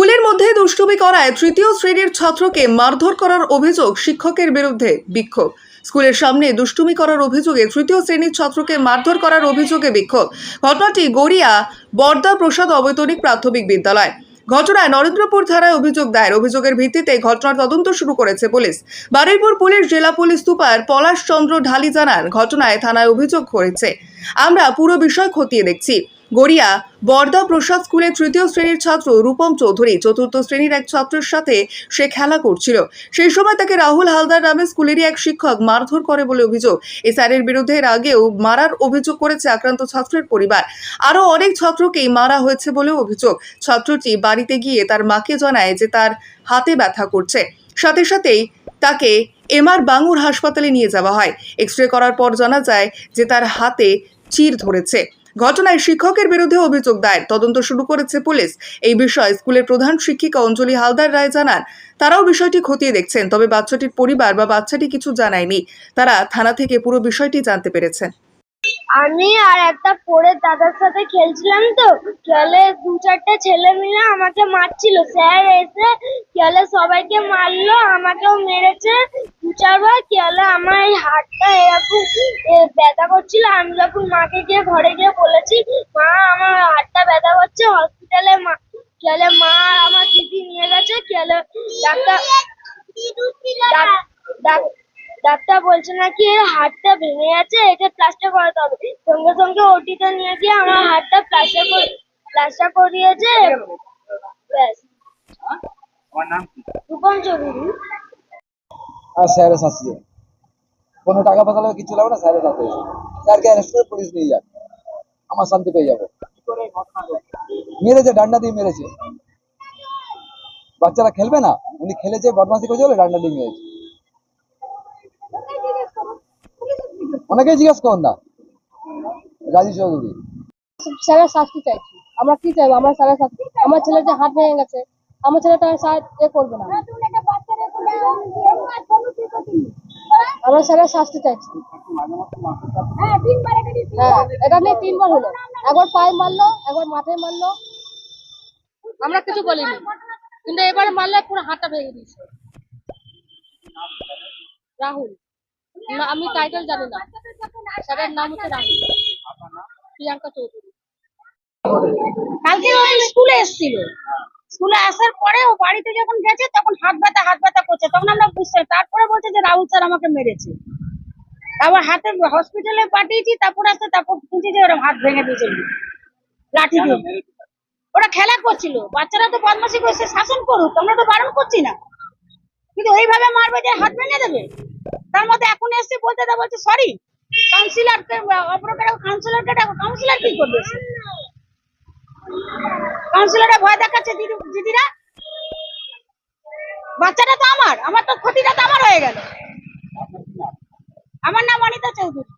স্কুলের মধ্যে দুষ্টুমি করায় তৃতীয় শ্রেণির ছাত্রকে মারধর করার অভিযোগ শিক্ষকের বিরুদ্ধে বিক্ষোভ। স্কুলের সামনে দুষ্টুমি করার অভিযোগে তৃতীয় শ্রেণির ছাত্রকে মারধর করার অভিযোগে বিক্ষোভ। ঘটনাটি গড়িয়া বর্দা প্রসাদ অবৈতনিক প্রাথমিক বিদ্যালয়। ঘটনায় নরেন্দ্রপুর থানায় অভিযোগ দায়ের। অভিযোগের ভিত্তিতে ঘটনার তদন্ত শুরু করেছে পুলিশ। বারুইপুর পুলিশ জেলা পুলিশ সুপার পলাশ চন্দ্র ঢালি জানান, ঘটনায় থানায় অভিযোগ করেছে। আমরা পুরো বিষয় খতিয়ে দেখছি। গড়িয়া বর্দা প্রসাদ স্কুলের তৃতীয় শ্রেণির ছাত্র রূপম চৌধুরী চতুর্থ শ্রেণির এক ছাত্রের সাথে সে খেলা করছিল। সেই সময় তাকে রাহুল হালদার নামে স্কুলেরই এক শিক্ষক মারধর করে বলে অভিযোগ। এই স্যারের বিরুদ্ধে এর আগেও মারার অভিযোগ করেছে আক্রান্ত ছাত্রের পরিবার। আরও অনেক ছাত্রকেই মারা হয়েছে বলেও অভিযোগ। ছাত্রটি বাড়িতে গিয়ে তার মাকে জানায় যে তার হাতে ব্যথা করছে। সাথে সাথেই তাকে এমআর বাঙুর হাসপাতালে নিয়ে যাওয়া হয়। এক্স রে করার পর জানা যায় যে তার হাতে চির ধরেছে। ঘটনায় শিক্ষকের বিরুদ্ধে অভিযোগ দায়ের। তদন্ত শুরু করেছে পুলিশ। এই বিষয়ে স্কুলের প্রধান শিক্ষিকা অঞ্জলি হালদার রায় জানান, তারাও বিষয়টি খতিয়ে দেখছেন, তবে বাচ্চাটির পরিবার বা বাচ্চাটি কিছু জানায়নি। তারা থানা থেকে পুরো বিষয়টি জানতে পেরেছেন। আমি আর একটা পড়ে দাদার সাথে খেলছিলাম তো, খেলে দু চারটে ছেলে মিলে আমাকে মারছিল। স্যার এসে খেলে সবাইকে মারলো, আমাকেও মেরেছে। দু চারবার খেলে আমার হাতটা এরকম ব্যথা করছিল আমি যখন মাকে গিয়ে ঘরে গিয়ে বলেছি মা আমার হাতটা ব্যথা করছে হসপিটালে মা খেলে মা আমার দিদি নিয়ে গেছে খেলে ডাক্তার ডাক- ডাক- ডাক্তার বলছে নাকি এর হাতটা ভেঙে গেছে এটা প্লাস্টার করাতে হবে। সঙ্গে সঙ্গে ওটিতে নিয়ে গিয়ে আমার হাতটা প্লাস্টার করে প্লাস্টার করিয়েছে। ব্যাস। আমার নাম কি? রূপম চৌধুরী। আর শাস্তি হবে। কোনো টাকা পয়সা লাগবে কিছু লাগবে না স্যারের সাথে স্যারকে অ্যারেস্ট করে পুলিশ নিয়ে যাবে। আমার শান্তি পেয়ে যাব। মেরেছে, ডান্ডা দিয়ে মেরেছে। বাচ্চারা খেলবে না? উনি খেলেছে বদমাসি করেছে বলে ডান্ডা দিয়ে মেরেছে। অনেকেই জিজ্ঞেস করুন না। রাজীব চৌধুরী। স্যারের শাস্তি চাইছি। আমরা কি চাইব? আমরা স্যারের শাস্তি আমার ছেলে যে হাত ভেঙে গেছে, আমার ছেলেটা স্যার এ করবে না। আমরা স্যারের শাস্তি চাইছি। হ্যাঁ এটা নিয়ে তিনবার। হলো। একবার পায়ে মারলো একবার মাথায় মারলো। আমরা কিছু বলিনি। কিন্তু এবারে মারলে পুরো হাতটা ভেঙে দিয়েছে। রাহুল। না আমি টাইটেল জানি না। স্যারের নাম হচ্ছে রাহুল। প্রিয়াঙ্কা চৌধুরী। কালকে স্কুলে এসেছিল। স্কুলে আসার পরে ও বাড়িতে যখন গেছে, তখন হাত ব্যথা হাত ব্যথা করছে। তখন আমরা বুঝতে তারপরে বলছে যে, রাহুল স্যার আমাকে মেরেছে। আবার হাতে হসপিটালে পাঠিয়েছি, তারপর আসতে, তারপর শুনছি যে ওরা হাত ভেঙে দিয়েছে। লাঠি দিয়ে। ওরা খেলা করছিল। বাচ্চারা তো বদমাসি করছে। শাসন করুক, আমরা তো বারণ করছি না। কিন্তু এইভাবে মারবে যে, হাত ভেঙে দেবে? তার মধ্যে এখন এসে বলতে দেবো বলছে সরি কাউন্সিলরকে অপরকে কাউন্সিলরকে কাউন্সিলর কি করবে? কাউন্সিলরে ভয় দেখাচ্ছে দিদি, দিদিরা? বাচ্চাটা তো আমার আমার তো ক্ষতিটা তো আমার হয়ে গেল। আমার নাম অনিতা চৌধুরী।